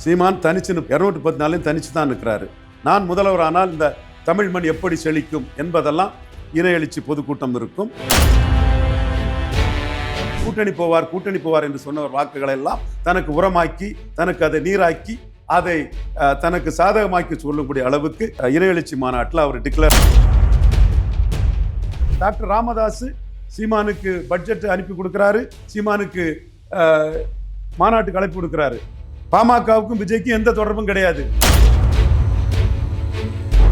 சீமான் தனிச்சு இரநூற்றி பத்து நாளையும் தனிச்சு தான் இருக்கிறாரு நான் முதல்வர் ஆனால் இந்த தமிழ் மண் எப்படி செழிக்கும் என்பதெல்லாம் இன எழுச்சி பொதுக்கூட்டம் இருக்கும். கூட்டணி போவார் கூட்டணி போவார் என்று சொன்னவர் வாக்குகளை எல்லாம் தனக்கு உரமாக்கி தனக்கு அதை நீராக்கி அதை தனக்கு சாதகமாக்கி சொல்லக்கூடிய அளவுக்கு அஹ், இன எழுச்சி மாநாட்டில் அவர் டிக்ளேர் டாக்டர் ராமதாஸ் சீமானுக்கு பட்ஜெட் அனுப்பி கொடுக்குறாரு சீமானுக்கு மாநாட்டுக்கு அழைப்பு கொடுக்குறாரு. பாமகவுக்கும் விஜய்க்கும் எந்த தொடர்பும் கிடையாது.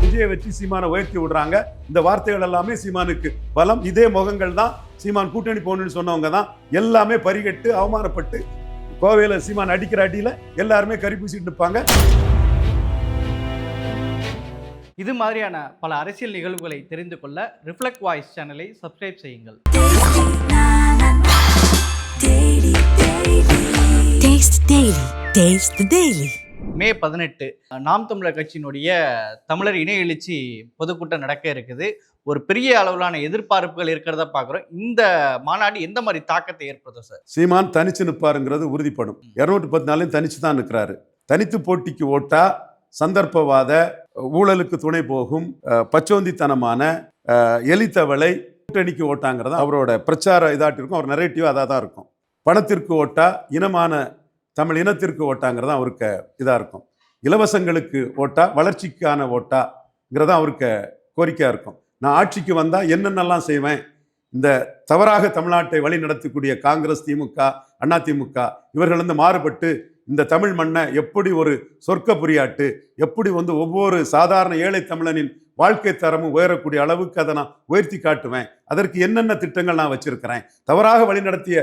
விஜயை வச்சு சீமானை உயர்த்தி விடுறாங்க. இந்த வார்த்தைகள் எல்லாமே சீமானுக்கு பலம். இதே முகங்கள் தான் சீமான் கூட்டணி போகணும்னு சொன்னவங்க தான். எல்லாமே பறிகட்டு அவமானப்பட்டு கோவையில் சீமான் அடிக்கிற அடியில் எல்லாருமே கறி பூசிட்டு நிற்பாங்க இது மாதிரியான பல அரசியல் நிகழ்வுகளை தெரிந்து கொள்ள ரிஃப்ளெக்ட் வாய்ஸ் சேனலை சப்ஸ்கிரைப் செய்யுங்கள். Daily. Taste the Daily. மே பதினெட்டு நாம் தமிழர் கட்சியினுடைய தமிழர் இன எழுச்சி பொதுக்கூட்டம் நடக்க இருக்குது. ஒரு பெரிய அளவிலான எதிர்பார்ப்புகள் இருக்கிறத பார்க்குறோம். இந்த மாநாடு எந்த மாதிரி தாக்கத்தை ஏற்படுத்தும் சார்? சீமான் தனிச்சு நிற்பாருங்கிறது உறுதிப்படும். இருநூற்றி பத்து நாளையும் தனிச்சு தான் நிற்கிறாரு. தனித்து போட்டிக்கு ஓட்டா சந்தர்ப்பவாத ஊழலுக்கு துணை போகும் பச்சோந்தித்தனமான எலித்தவளை கூட்டணிக்கு ஓட்டாங்கிறது அவரோட பிரச்சார இதாட்டி இருக்கும் அவர் நரேட்டிவ் அதாக தான் இருக்கும். பணத்திற்கு ஓட்டா இனமான தமிழ் இனத்திற்கு ஓட்டாங்கிறது அவருக்கு இதாக இருக்கும். இலவசங்களுக்கு ஓட்டா வளர்ச்சிக்கான ஓட்டாங்கிறது அவருக்கு கோரிக்கையாக இருக்கும். நான் ஆட்சிக்கு வந்தால் என்னென்னலாம் செய்வேன்? இந்த தவறாக தமிழ்நாட்டை வழி நடத்தக்கூடிய காங்கிரஸ் திமுக அண்ணா திமுக இவர்கள் வந்து மாறுபட்டு இந்த தமிழ் மண்ணை எப்படி ஒரு சொர்க்க புரியாட்டு எப்படி வந்து ஒவ்வொரு சாதாரண ஏழை தமிழனின் வாழ்க்கை தரமும் உயரக்கூடிய அளவுக்கு அதை நான் உயர்த்தி காட்டுவேன். அதற்கு என்னென்ன திட்டங்கள் நான் வச்சிருக்கிறேன்? தவறாக வழிநடத்திய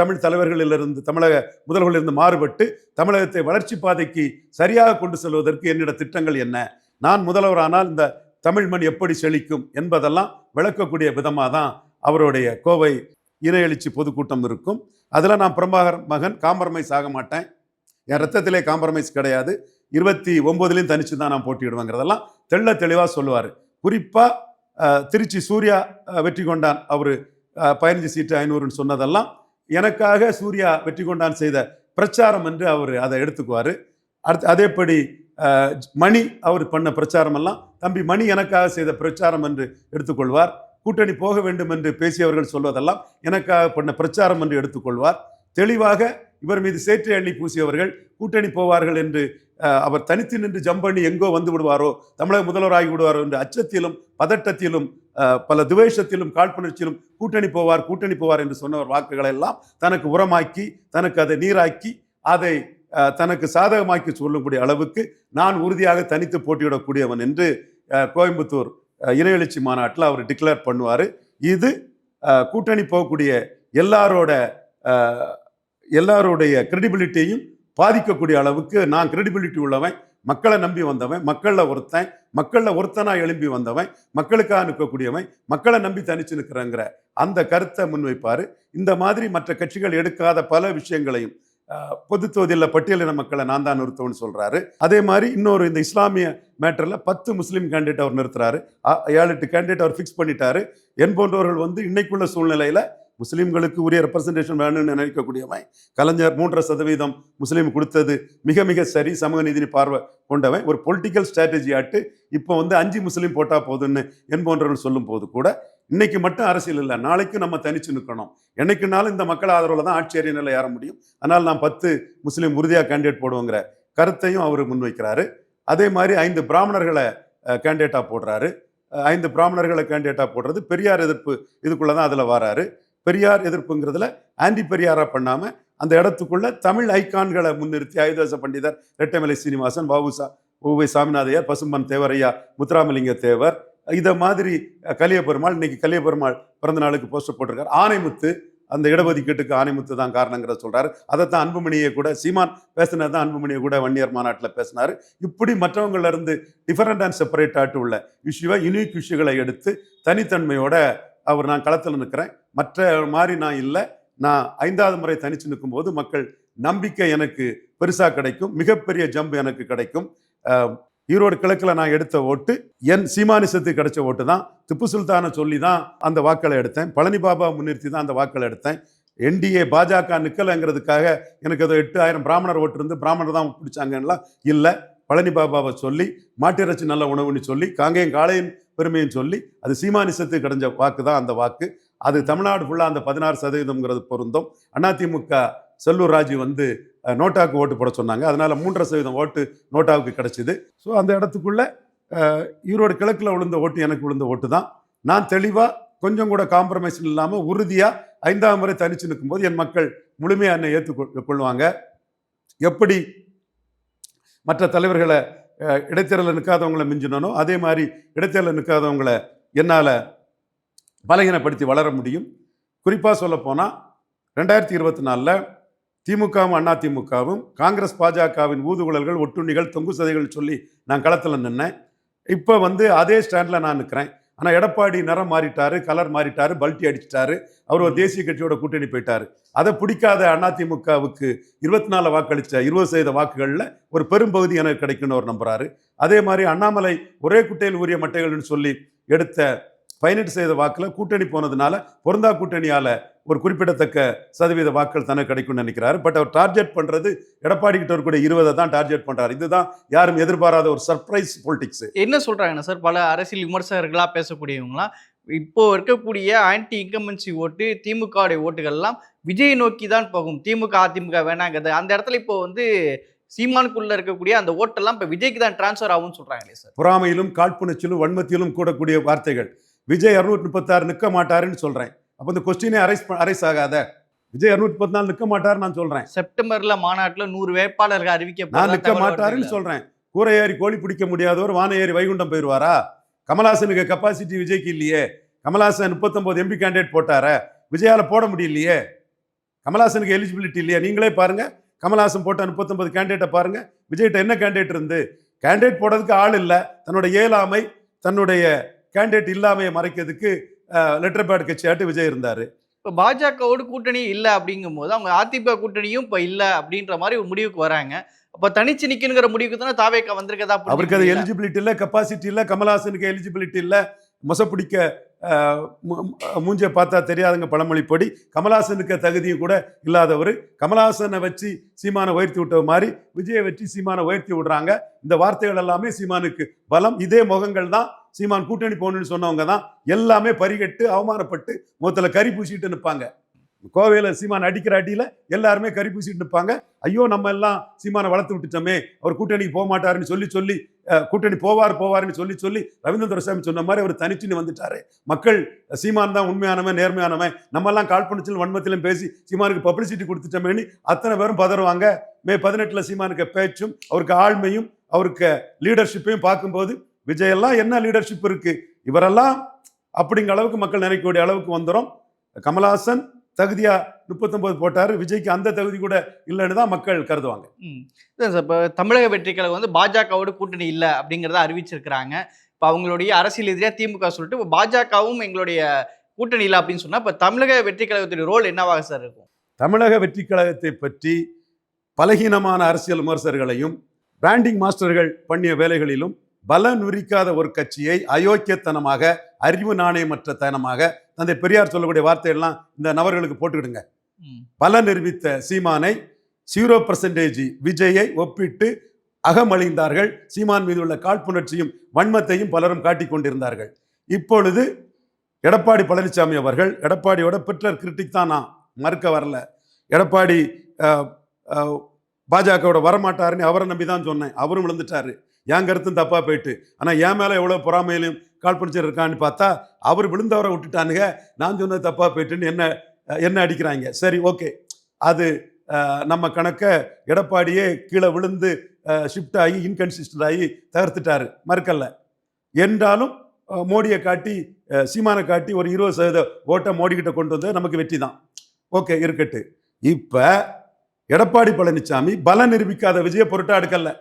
தமிழ் தலைவர்களிலிருந்து தமிழக முதல்வர்களிலிருந்து மாறுபட்டு தமிழகத்தை வளர்ச்சி பாதைக்கு சரியாக கொண்டு செல்வதற்கு என்னிட திட்டங்கள் என்ன? நான் முதல்வரானால் இந்த தமிழ் மண் எப்படி செழிக்கும் என்பதெல்லாம் விளக்கக்கூடிய விதமாக தான் அவருடைய கோவை இன எழுச்சி பொதுக்கூட்டம் இருக்கும். அதில் நான் பிரபாகர் மகன் காம்ப்ரமைஸ் ஆக மாட்டேன். என் ரத்தத்திலே காம்ப்ரமைஸ் கிடையாது. இருபத்தி ஒம்போதுலேயும் தனிச்சு தான் நான் போட்டியிடுவேங்கிறதெல்லாம் தெள்ள தெளிவாக சொல்லுவார். குறிப்பாக திருச்சி சூர்யா வெற்றி கொண்டான் அவர் பதினஞ்சு சீட்டு ஐநூறுன்னு சொன்னதெல்லாம் எனக்காக சூர்யா வெற்றி கொண்டான் செய்த பிரச்சாரம் என்று அவர் அதை எடுத்துக்குவார். அடுத்து அதேபடி மணி அவர் பண்ண பிரச்சாரம் எல்லாம் தம்பி மணி எனக்காக செய்த பிரச்சாரம் என்று எடுத்துக்கொள்வார். கூட்டணி போக வேண்டும் என்று பேசியவர்கள் சொல்வதெல்லாம் எனக்காக பண்ண பிரச்சாரம் என்று எடுத்துக்கொள்வார். தெளிவாக இவர் மீது சேற்றை அள்ளி பூசியவர்கள் கூட்டணி போவார்கள் என்று அவர் தனித்து நின்று ஜம்ப் பண்ணி எங்கோ வந்து விடுவாரோ தமிழக முதல்வராகி விடுவாரோ என்று அச்சத்திலும் பதட்டத்திலும் பல துவேஷத்திலும் காழ்ப்புணர்ச்சியிலும் கூட்டணி போவார் கூட்டணி போவார் என்று சொன்னவர் வாக்குகளை எல்லாம் தனக்கு உரமாக்கி தனக்கு அதை நீராக்கி அதை தனக்கு சாதகமாக்கி சொல்லக்கூடிய அளவுக்கு நான் உறுதியாக தனித்து போட்டியிடக்கூடியவன் என்று கோயம்புத்தூர் இணையெழுச்சி மாநாட்டில் அவர் டிக்ளேர் பண்ணுவார். இது கூட்டணி போகக்கூடிய எல்லாரோட எல்லாருடைய கிரெடிபிலிட்டியையும் பாதிக்கக்கூடிய அளவுக்கு நான் கிரெடிபிலிட்டி உள்ளவன் மக்களை நம்பி வந்தவன் மக்களில் ஒருத்தன் மக்களில் ஒருத்தனாக எழும்பி வந்தவன் மக்களுக்காக நிற்கக்கூடியவன் மக்களை நம்பி தனிச்சு நிற்கிறேங்கிற அந்த கருத்தை முன்வைப்பார். இந்த மாதிரி மற்ற கட்சிகள் எடுக்காத பல விஷயங்களையும் பொது தொகுதியில் பட்டியலின மக்களை நான் தான் நிறுத்துவேன்னு சொல்கிறாரு அதே மாதிரி இன்னொரு இந்த இஸ்லாமிய மேட்டரில் பத்து முஸ்லீம் கேண்டிடேட் அவர் நிறுத்துறாரு. ஏழு எட்டு கேண்டிடேட் அவர் ஃபிக்ஸ் பண்ணிட்டாரு. என் போன்றவர்கள் வந்து இன்னைக்குள்ள சூழ்நிலையில் முஸ்லீம்களுக்கு உரிய ரெப்ரசன்டேஷன் வேணும்னு நினைக்கக்கூடியவன் கலைஞர் மூன்றரை சதவீதம் முஸ்லீம் கொடுத்தது மிக மிக சரி சமூக நீதி பார்வை கொண்டவன். ஒரு பொலிட்டிக்கல் ஸ்ட்ராட்டஜி ஆட்டு இப்போ வந்து அஞ்சு முஸ்லீம் போட்டால் போதுன்னு என்போன்றவன் சொல்லும் போது கூட இன்னைக்கு மட்டும் அரசியல் இல்லை நாளைக்கு நம்ம தனிச்சு நிற்கணும் என்னைக்குனாலும் இந்த மக்கள் ஆதரவில் தான் ஆட்சி நிலை ஏற முடியும். அதனால் நான் பத்து முஸ்லீம் உறுதியாக கேண்டிடேட் போடுவோங்கிற கருத்தையும் அவர் முன்வைக்கிறாரு. அதே மாதிரி ஐந்து பிராமணர்களை கேண்டிடேட்டாக போடுறாரு. ஐந்து பிராமணர்களை கேண்டிடேட்டாக போடுறது பெரியார் எதிர்ப்பு இதுக்குள்ளே தான் அதில் வராரு. பெரியார் எதிர்ப்புங்கிறதுல ஆன்டி பெரியாரா பண்ணாமல் அந்த இடத்துக்குள்ள தமிழ் ஐகான்களை முன்னிறுத்தி ஆயுதாச பண்டிதர் ரெட்டமலை சீனிவாசன் பாபுசா உவை சாமிநாதையர் பசும்பன் தேவரையா முத்துராமலிங்க தேவர் இதை மாதிரி கலியபெருமாள் கலிய பெருமாள் இன்னைக்கு கலிய பெருமாள் பிறந்த நாளுக்கு போஸ்டர் போட்டிருக்காரு. ஆனைமுத்து அந்த இடஒதுக்கீட்டுக்கு ஆணைமுத்து தான் காரணங்கிறத சொல்றாரு. அதைத்தான் அன்புமணியை கூட சீமான் பேசினது தான் அன்புமணியை கூட வன்னியர் மாநாட்டில் பேசினார். இப்படி மற்றவங்கள்ல இருந்து டிஃபரெண்ட் அண்ட் செப்பரேட் ஆட்டு உள்ள இஷ்யூவை யூனிக் இஷ்யூகளை எடுத்து தனித்தன்மையோட அவர் நான் களத்தில் நிற்கிறேன். மற்ற மாதிரி நான் இல்லை. நான் ஐந்தாவது முறை தனிச்சு நிற்கும்போது மக்கள் நம்பிக்கை எனக்கு பெருசாக கிடைக்கும். மிகப்பெரிய ஜம்ப் எனக்கு கிடைக்கும். ஈரோடு கிழக்கில் நான் எடுத்த ஓட்டு என் சீமானிசத்துக்கு கிடைச்ச ஓட்டு தான். திப்பு சுல்தானை சொல்லி தான் அந்த வாக்களை எடுத்தேன். பழனி பாபா முன்னிறுத்தி தான் அந்த வாக்களை எடுத்தேன். என்டிஏ பாஜக நிற்கலைங்கிறதுக்காக எனக்கு ஏதோ எட்டு ஆயிரம் பிராமணர் ஓட்டு இருந்து பிராமணர் தான் பிடிச்சாங்கலாம் இல்லை. பழனி பாபாவை சொல்லி மாட்டிறைச்சி நல்ல உணவுன்னு சொல்லி காங்கேயம் காளையின் பெருமையும் சொல்லி அது சீமானிசத்துக்கு கிடைஞ்ச வாக்கு தான் அந்த வாக்கு. அது தமிழ்நாடு ஃபுல்லாக அந்த பதினாறு சதவீதம்ங்கிறது பொருந்தும். அதிமுக செல்லூர் ராஜு வந்து நோட்டாவுக்கு ஓட்டு போட சொன்னாங்க. அதனால் மூன்றரை சதவீதம் ஓட்டு நோட்டாவுக்கு கிடச்சிது. ஸோ அந்த இடத்துக்குள்ளே ஈரோடு கிழக்கில் விழுந்த ஓட்டு எனக்கு விழுந்த ஓட்டு தான். நான் தெளிவாக கொஞ்சம் கூட காம்ப்ரமைஸ் இல்லாமல் உறுதியாக ஐந்தாம் முறை தனிச்சு நிற்கும்போது என் மக்கள் முழுமையாக என்னை ஏற்றுக்கொள் கொள்வாங்க. எப்படி மற்ற தலைவர்களை இடைத்தேர்தலில் நிற்காதவங்களை மிஞ்சினனோ அதே மாதிரி இடைத்தேர்தலில் நிற்காதவங்களை என்னால் பலகீனப்படுத்தி வளர முடியும். குறிப்பாக சொல்லப்போனால் ரெண்டாயிரத்தி இருபத்தி நாலில் திமுகவும் அண்ணா திமுகவும் காங்கிரஸ் பாஜகவின் ஊதுகுழல்கள் ஒட்டுண்ணிகள் தொங்கு சதைகள் சொல்லி நான் களத்தில் நின்னேன். இப்போ வந்து அதே ஸ்டாண்டில் நான் நிற்கிறேன் ஆனால் எடப்பாடி நிறம் மாறிட்டாரு கலர் மாறிட்டாரு பல்ட்டி அடிச்சிட்டாரு. அவர் ஒரு தேசிய கட்சியோட கூட்டணி போயிட்டாரு. அதை பிடிக்காத அதிமுகவுக்கு இருபத்தி நாலு வாக்களித்த இருபது சதவீத வாக்குகளில் ஒரு பெரும்பகுதி எனக்கு கிடைக்கும்னு அவர் நம்புறாரு. அதே மாதிரி அண்ணாமலை ஒரே குட்டையில் உரிய மட்டைகள்னு சொல்லி எடுத்த பதினெட்டு சதவீத வாக்கில் கூட்டணி போனதுனால பொருந்தா கூட்டணியால் ஒரு குறிப்பிடத்தக்க சதவீத வாக்கள் தனக்கு கிடைக்கும்னு நினைக்கிறாரு. பட் அவர் டார்கெட் பண்ணுறது எடப்பாடி கிட்ட இருக்கக்கூடிய இருபதை தான் டார்கெட் பண்ணுறாரு இதுதான் யாரும் எதிர்பாராத ஒரு சர்ப்ரைஸ் பொலிட்டிக்ஸ் என்ன சொல்றாங்கன்னா சார் பல அரசியல் விமர்சகர்களா பேசக்கூடியவங்களாம் இப்போ இருக்கக்கூடிய ஆன்டி இன்கம்பன்சி ஓட்டு திமுகவுடைய ஓட்டுகள்லாம் விஜய் நோக்கி தான் போகும். திமுக அதிமுக வேணாங்கிறது. அந்த இடத்துல இப்போ வந்து சீமானுக்குள்ள இருக்கக்கூடிய அந்த ஓட்டெல்லாம் இப்போ விஜய்க்கு தான் டிரான்ஸ்ஃபர் ஆகும்னு சொல்றாங்களே சார். பொறாமையிலும் காழ்ப்புணர்ச்சியிலும் வன்மத்திலும் கூடக்கூடிய வார்த்தைகள். விஜய் இரநூத்தி முப்பத்தாறு நிற்க மாட்டாருன்னு சொல்கிறேன் அப்போ இந்த கொஸ்டினே அரைஸ் அரைஸ் ஆகாத. விஜய் இரநூத்தி முப்பத்தி நாலு நிற்க மாட்டாருன்னு நான் சொல்கிறேன் செப்டம்பர்ல மாநாட்டுல நூறு வேட்பாளர்கள் நான் அறிவிக்க நிற்க மாட்டாருன்னு சொல்கிறேன் கூரை ஏறி கோழி பிடிக்க முடியாதவர் வான ஏறி வைகுண்டம் போயிடுவாரா கமலாசனுக்கு கெப்பாசிட்டி விஜய்க்கு இல்லையே. கமலாசன் முப்பத்தொம்போது எம்பி கேண்டிடேட் போட்டார? விஜயால போட முடியலையே. கமலாசனுக்கு எலிஜிபிலிட்டி இல்லையா? நீங்களே பாருங்க. கமலாசன் போட்ட முப்பத்தொன்பது கேண்டிடேட்டை பாருங்க. விஜய்கிட்ட என்ன கேண்டிடேட் இருந்து? கேண்டிடேட் போடுறதுக்கு ஆள் இல்லை. தன்னோட இயலாமை தன்னுடைய கேண்டிடேட் இல்லாமையை மறைக்கிறதுக்கு லெட்டர் பேட் கட்சியாட்டு விஜய் இருந்தார். இப்போ பாஜகவோடு கூட்டணி இல்லை அப்படிங்கும் போது அவங்க அதிமுக கூட்டணியும் இப்போ இல்லை அப்படின்ற மாதிரி ஒரு முடிவுக்கு வராங்க. அப்போ தனிச்சு நிக்கணுங்கிற முடிவுக்கு தானே தாவேக்கா வந்திருக்கதா அவருக்கு அது எலிஜிபிலிட்டி இல்லை கெப்பாசிட்டி இல்லை கமல்ஹாசனுக்கு எலிஜிபிலிட்டி இல்லை மொசப்பிடிக்க அஹ், பார்த்தா தெரியாதுங்க பழமொழிப்படி கமலாசனுக்கு தகுதியும் கூட இல்லாதவர். கமலாசனை வச்சு சீமானை உயர்த்தி விட்ட மாதிரி விஜயை வச்சு சீமானை உயர்த்தி விடுறாங்க. இந்த வார்த்தைகள் எல்லாமே சீமானுக்கு பலம். இதே முகங்கள் தான் சீமான் கூட்டணி போகணும்னு சொன்னவங்க தான். எல்லாமே பரிகட்டு அவமானப்பட்டு முகத்தில் கறி பூசிட்டு நிற்பாங்க. கோவையில் சீமான் அடிக்கிற அடியில் எல்லாருமே கறி பூசிட்டு நிற்பாங்க. ஐயோ நம்ம எல்லாம் சீமானை வளர்த்து விட்டுட்டோமே. அவர் கூட்டணிக்கு போக மாட்டாருன்னு சொல்லி சொல்லி கூட்டணி போவார் போவார்னு சொல்லி சொல்லி ரவீந்திர துரைசாமி சொன்ன மாதிரி அவர் தனிச்சுன்னு வந்துட்டாரு. மக்கள் சீமான் தான் உண்மையானவன் நேர்மையானவன். நம்மெல்லாம் காழ்ப்புணர்ச்சியிலும் வன்மத்திலும் பேசி சீமானுக்கு பப்ளிசிட்டி கொடுத்துட்டோமேனு அத்தனை பேரும் பதறுவாங்க. மே பதினெட்டில் சீமானுக்கு பேச்சும் அவருக்கு ஆழ்மையும் அவருக்கு லீடர்ஷிப்பையும் பார்க்கும்போது விஜயெல்லாம் என்ன லீடர்ஷிப் இருக்கு? இவரெல்லாம் அப்படிங்கிற அளவுக்கு மக்கள் நினைக்கக்கூடிய அளவுக்கு வந்துடும் கமல்ஹாசன் தகுதியா முப்பத்தொன்பது போட்டாரு. விஜய்க்கு அந்த தகுதி கூட இல்லைன்னு தான் மக்கள் கருதுவாங்க. சார் இப்போ தமிழக வெற்றி கழகம் வந்து பாஜகவோட கூட்டணி இல்லை அப்படிங்கிறத அறிவிச்சிருக்கிறாங்க. இப்போ அவங்களுடைய அரசியல் எதிரியா திமுக சொல்லிட்டு இப்போ பாஜகவும் எங்களுடைய கூட்டணி இல்லை அப்படின்னு சொன்னா இப்போ தமிழக வெற்றி கழகத்துடைய ரோல் என்னவாக சார் இருக்கும்? தமிழக வெற்றி கழகத்தை பற்றி பலகீனமான அரசியல் விமர்சகர்களையும் பிராண்டிங் மாஸ்டர்கள் பண்ணிய வேலைகளிலும் பலன் விரிக்காத ஒரு கட்சியை அயோக்கியத்தனமாக அறிவு நாணயமற்ற தனமாக தந்தை பெரியார் சொல்லக்கூடிய வார்த்தையெல்லாம் இந்த நபர்களுக்கு போட்டுக்கிடுங்க. பலன் நிரூபித்த சீமானை ஜீரோ பர்சன்டேஜ் விஜயை ஒப்பிட்டு அகமழிந்தார்கள். சீமான் மீது உள்ள காழ்ப்புணர்ச்சியும் வன்மத்தையும் பலரும் காட்டிக் கொண்டிருந்தார்கள். இப்பொழுது எடப்பாடி பழனிசாமி அவர்கள் எடப்பாடியோட பெற்றர் கிரிட்டிக் தான் நான் மறுக்க வரல. எடப்பாடி பாஜகவோட வரமாட்டாருன்னு அவரை நம்பி தான் சொன்னேன். அவரும் விழுந்துட்டாரு. என் கருத்தும் தப்பாக போயிட்டு. ஆனால் என் மேலே எவ்வளோ பொறாமையிலும் கால்பனிச்சர் இருக்கான்னு பார்த்தா அவர் விழுந்தவரை விட்டுட்டானுங்க. நான் சொன்னது தப்பாக போயிட்டுன்னு என்ன என்ன அடிக்கிறாங்க? சரி ஓகே. அது நம்ம கணக்கை எடப்பாடியே கீழே விழுந்து ஷிஃப்ட் ஆகி இன்கன்சிஸ்டன்ட் ஆகி தகர்த்துட்டாரு. மறுக்கல்ல. என்றாலும் மோடியை காட்டி சீமானை காட்டி ஒரு இருபது சதவீத ஓட்டை மோடிக்கிட்ட கொண்டு வந்தது நமக்கு வெற்றி தான். ஓகே இருக்கட்டு இப்போ எடப்பாடி பழனிசாமி பலம் நிரூபிக்காத விஜய பொருட்டா எடுக்கலை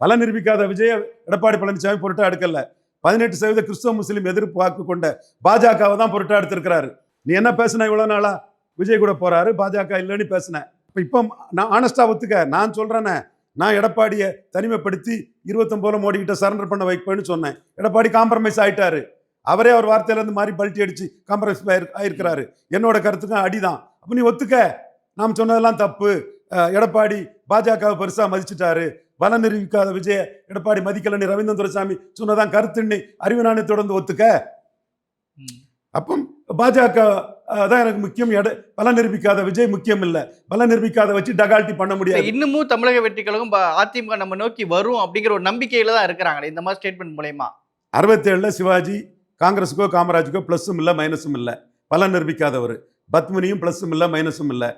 பல நிரூபிக்காத விஜய எடப்பாடி பழனிசாமி பொருட்டா எடுக்கல. பதினெட்டு சதவீத கிறிஸ்தவ முஸ்லீம் எதிர்ப்பு வாக்கு கொண்ட பாஜகவை தான் பொருட்டா எடுத்திருக்கிறாரு. நீ என்ன பேசுன இவ்வளோ நாளா? விஜய் கூட போறாரு பாஜக இல்லைன்னு பேசினேன் இப்போ இப்போ நான் ஆனஸ்டா ஒத்துக்க நான் சொல்றேனே நான் எடப்பாடியை தனிமைப்படுத்தி இருபத்தொம்போல மோடி கிட்ட சரண்டர் பண்ண வைப்பேன்னு சொன்னேன். எடப்பாடி காம்ப்ரமைஸ் ஆயிட்டாரு. அவரே அவர் வார்த்தையிலேருந்து மாறி பல்ட்டி அடிச்சு காம்ப்ரமைஸ் ஆயிருக்கிறாரு. என்னோட கருத்துக்கும் அடிதான். அப்போ நீ ஒத்துக்க. நாம் சொன்னதெல்லாம் தப்பு. எடப்பாடி பாஜகவை பெருசாக மதிச்சிட்டாரு. பலம் நிரூபிக்காத விஜய எடப்பாடி மதிக்கலன்னு ரவீந்திரன் துரைசாமி சொன்னதான் கருத்துன்னு அறிவு நானே தொடர்ந்து ஒத்துக்க. அப்போ பாஜக அஹ், தான் எனக்கு முக்கியம். எட பலம் நிரூபிக்காத விஜய் முக்கியம் இல்ல. பலம் நிரூபிக்காத வச்சு டகால்ட்டி பண்ண முடியாது. இன்னமும் தமிழக வெற்றி கழகம் அதிமுக நம்ம நோக்கி வரும் அப்படிங்கிற ஒரு நம்பிக்கையில தான் இருக்கிறாங்களே இந்த மாதிரி ஸ்டேட்மெண்ட் மூலயமா. அறுபத்தேழுல சிவாஜி காங்கிரஸுக்கோ காமராஜுக்கோ ப்ளஸ்ஸும் இல்லை மைனஸும் இல்லை. பலன் நிரூபிக்காதவர். பத்மினியும் ப்ளஸ்ஸும் இல்லை மைனஸும் இல்லை.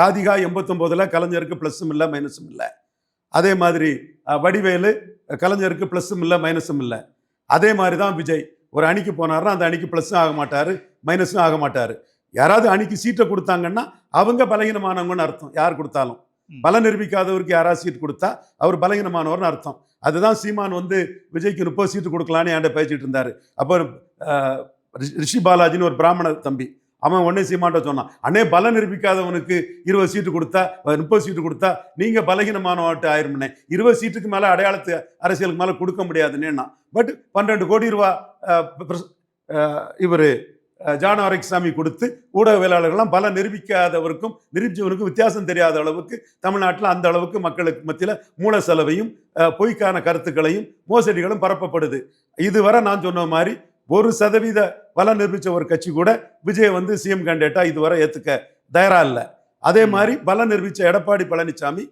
ராதிகா எண்பத்தொம்போதில் கலைஞருக்கு ப்ளஸ்ஸும் இல்லை மைனஸும் இல்லை. அதே மாதிரி வடிவேலு கலைஞருக்கு ப்ளஸ்ஸும் இல்லை மைனஸும் இல்லை. அதே மாதிரி தான் விஜய். ஒரு அணிக்கு போனாருன்னா அந்த அணிக்கு ப்ளஸ்ஸும் ஆக மாட்டார் மைனஸும் ஆக மாட்டார். யாராவது அணிக்கு சீட்டை கொடுத்தாங்கன்னா அவங்க பலகீனமானவங்கன்னு அர்த்தம் யார் கொடுத்தாலும். ம். பலன் நிரூபிக்காதவருக்கு யாராவது சீட் கொடுத்தா அவர் பலகீனமானவர்னு அர்த்தம். அதுதான் சீமான் வந்து விஜய்க்கு முப்பது சீட்டு கொடுக்கலான்னு என்கிட்ட பேசிட்டு இருந்தாரு. அப்போ ரிஷி பாலாஜின்னு ஒரு பிராமண தம்பி. அவன் உடனே சீமான்ட்ட சொன்னான் அண்ணே பலம் நிரூபிக்காதவனுக்கு இருபது சீட்டு கொடுத்தா முப்பது சீட்டு கொடுத்தா நீங்கள் பலகீனமானவாட்டு ஆயிருமுனே. இருபது சீட்டுக்கு மேலே அடையாளத்து அரசியலுக்கு மேலே கொடுக்க முடியாதுன்னேன்னா பட் பன்னெண்டு கோடி ரூபா இவர் ஜான கொடுத்து ஊடகவியலாளர்கள்லாம் பல நிரூபிக்காதவருக்கும் நிரூபித்தவருக்கும் வித்தியாசம் தெரியாத அளவுக்கு தமிழ்நாட்டில் அந்த அளவுக்கு மக்களுக்கு மத்தியில் மூல செலவையும் பொய்க்கான கருத்துக்களையும் மோசடிகளும் பரப்பப்படுது. இதுவரை நான் சொன்ன மாதிரி ஒரு சதவீத பலம் நிரூபிச்ச ஒரு கட்சி கூட விஜய் வந்து சிஎம் கேண்டிடேட்டா இதுவரை ஏத்துக்க தயாரா இல்லை. அதே மாதிரி பலம் நிரூபிச்ச எடப்பாடி பழனிசாமி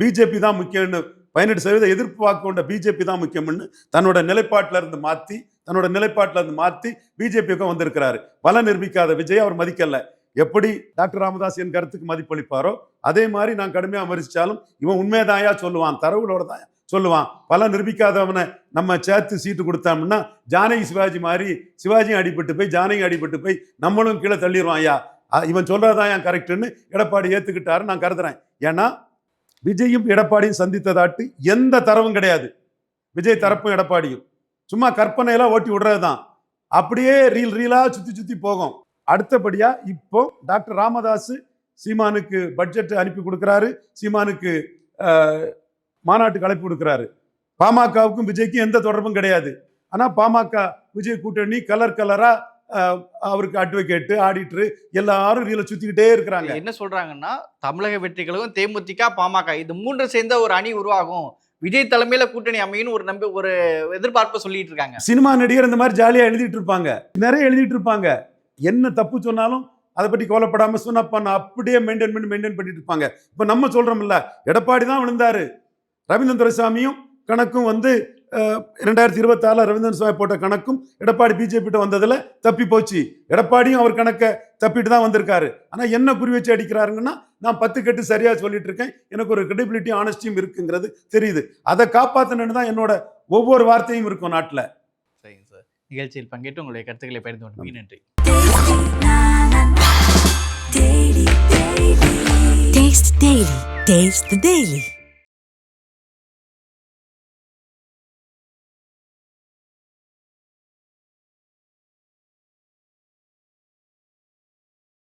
பிஜேபி தான் முக்கியம்னு பதினெட்டு சதவீத எதிர்ப்பு வாக்கு கொண்ட பிஜேபி தான் முக்கியம்னு தன்னோட நிலைப்பாட்டில இருந்து மாத்தி தன்னோட நிலைப்பாட்டில இருந்து மாத்தி பிஜேபிக்கும் வந்திருக்கிறாரு. பலம் நிரூபிக்காத விஜய் அவர் மதிக்கல. எப்படி டாக்டர் ராமதாஸ் என் கருத்துக்கு மதிப்பளிப்பாரோ அதே மாதிரி நான் கடுமையாக விமர்சிச்சாலும் இவன் உண்மைதாயா சொல்லுவான். தரவுகளோட தான் சொல்லுவான். பல நிரூபிக்காதவனை நம்ம சேர்த்து சீட்டு கொடுத்தோம்னா ஜானகி சிவாஜி மாதிரி சிவாஜியும் அடிபட்டு போய் ஜானகி அடிபட்டு போய் நம்மளும் கீழே தள்ளிடுவான் ஐயா. இவன் சொல்றதான் என் கரெக்டுன்னு எடப்பாடி ஏற்றுக்கிட்டாரு நான் கருதுறேன். ஏன்னா விஜயும் எடப்பாடியும் சந்தித்ததாட்டு எந்த தரவும் கிடையாது. விஜய் தரப்பும் எடப்பாடியும். சும்மா கற்பனையெல்லாம் ஓட்டி விடுறது தான் அப்படியே ரீல் ரீலாக சுற்றி சுற்றி போகும். அடுத்தபடியாக இப்போ டாக்டர் ராமதாஸ் சீமானுக்கு பட்ஜெட் அனுப்பி கொடுக்குறாரு. சீமானுக்கு மாநாட்டுக்கு அழைப்பு கொடுக்குறாரு. பாமகவுக்கும் விஜய்க்கும் எந்த தொடர்பும் கிடையாது. ஆனா பாமக விஜய் கூட்டணி கலர் கலரா அஹ், அவருக்கு அட்வொகேட்டு ஆடிட்டரு எல்லாரும் ரீல சுத்திக்கிட்டே இருக்கிறாங்க. என்ன சொல்றாங்கன்னா தமிழக வெற்றி கழகம் தேமுதிக பாமக இது மூன்று சேர்ந்த ஒரு அணி உருவாகும். விஜய் தலைமையில கூட்டணி அமையும் ஒரு நம்பி ஒரு எதிர்பார்ப்பை சொல்லிட்டு இருக்காங்க. சினிமா நடிகர் இந்த மாதிரி ஜாலியா எழுதிட்டு இருப்பாங்க. நிறைய எழுதிட்டு இருப்பாங்க. என்ன தப்பு சொன்னாலும் அதை பற்றி கவலைப்படாம சொன்னப்பா நான் அப்படியே மெயின்டைன் பண்ணி மெயின்டைன் பண்ணிட்டு இருப்பாங்க. இப்போ நம்ம சொல்றோம்ல எடப்பாடி தான் விழுந்தாரு. ரவீந்திரன் துரைசாமியும் கணக்கும் வந்து ரெண்டாயிரத்தி இருபத்தாறுல ரவீந்திரன் சுவாமி போட்ட கணக்கும் எடப்பாடி பிஜேபிட்ட வந்ததுல தப்பி போச்சு. எடப்பாடியும் அவர் கணக்கை தப்பிட்டு தான் வந்திருக்காரு. ஆனா என்ன குறி வச்சு அடிக்கிறாருங்கன்னா நான் பத்து கட்டு சரியா சொல்லிட்டு இருக்கேன் எனக்கு ஒரு கிரெடிபிலிட்டி ஆனஸ்டியும் இருக்குங்கிறது தெரியுது. அதை காப்பாத்தணுன்னு தான் என்னோட ஒவ்வொரு வார்த்தையும் இருக்கும் நாட்டில். சரிங்க சார். நிகழ்ச்சியில் பங்கேற்று உங்களுடைய கருத்துக்களை பகிர்ந்து கொண்டு நன்றி. Taste the Daily. Taste the Daily.